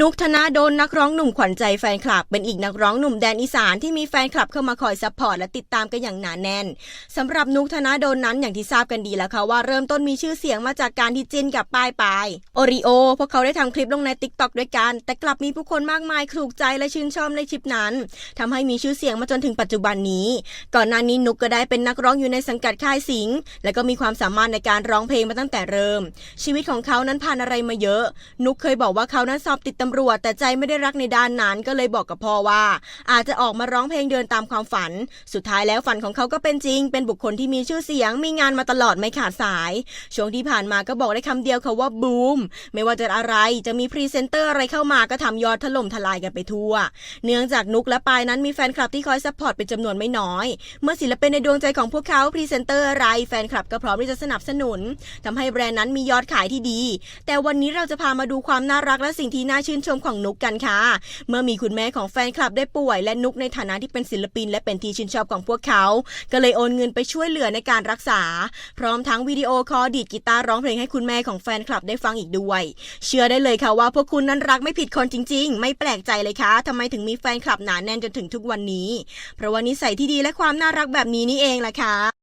นุกธนาโดนนักร้องหนุ่มขวัญใจแฟนคลับ เป็นอีกนักร้องหนุ่มแดนอีสานที่มีแฟนคลับเข้ามาคอยซัพพอร์ตและติดตามกันอย่างหนาแน่นสำหรับนุกธนาโดนนั้นอย่างที่ทราบกันดีแล้วค่ะว่าเริ่มต้นมีชื่อเสียงมาจากการที่จินกับป้ายปายโอริโอพวกเขาได้ทำคลิปลงในติ๊กต็อกด้วยกัน แต่กลับมีผู้คนมากมายถูกใจและชื่นชอบในคลิปนั้นทำให้มีชื่อเสียงมาจนถึงปัจจุบันนี้ ก่อนหน้านี้นุกก็ได้เป็นนักร้องอยู่ในสังกัดค่ายสิงห์และก็มีความสามารถในการร้องเพลงมาตั้งแต่เริ่ม ชีวิตของเขานั้นผ่านอะไรมาเยอะ นุกเคยบอกว่าเขานั้นสอบติดตำรวจแต่ใจไม่ได้รักในด้านนั้นก็เลยบอกกับพ่อว่า อาจจะออกมาร้องเพลงเดินตามความฝัน สุดท้ายแล้วฝันของเขาก็เป็นจริง เป็นบุคคลที่มีชื่อเสียง มีงานมาตลอดไม่ขาดสาย ช่วงที่ผ่านมาก็บอกได้คำเดียวค่ะว่าบูม ไม่ว่าจะอะไรจะมีพรีเซนเตอร์อะไรเข้ามาก็ทำยอดถล่มทลายกันไปทั่ว เนื่องจากนุกและปายนั้นมีแฟนคลับที่คอยซัพพอร์ตเป็นจำนวนไม่น้อย เมื่อศิลปินในดวงใจของพวกเขาพรีเซนเตอร์อะไรแฟนคลับก็พร้อมที่จะสนับสนุนทำให้แบรนด์นั้นมียอดขายที่ดี แต่วันนี้เราจะพามาดูความน่ารักและสิ่งที่น่าชื่นชมของนุกกันค่ะ เมื่อมีคุณแม่ของแฟนคลับได้ป่วย และนุกในฐานะที่เป็นศิลปิน และเป็นที่ชื่นชอบของพวกเขา ก็เลยโอนเงินไปช่วยเหลือในการรักษา พร้อมทั้งวิดีโอคอลดีดกีตาร์ร้องเพลงให้คุณแม่ของแฟนคลับได้ฟังอีกด้วย เชื่อได้เลยค่ะว่าพวกคุณนั้นรักไม่ผิดคนจริง ๆ ไม่แปลกใจเลยค่ะทำไมถึงมีแฟนคลับหนาแน่นจนถึงทุกวันนี้ เพราะว่านิสัยที่ดีและความน่ารักแบบนี้นี่เองแหละค่ะ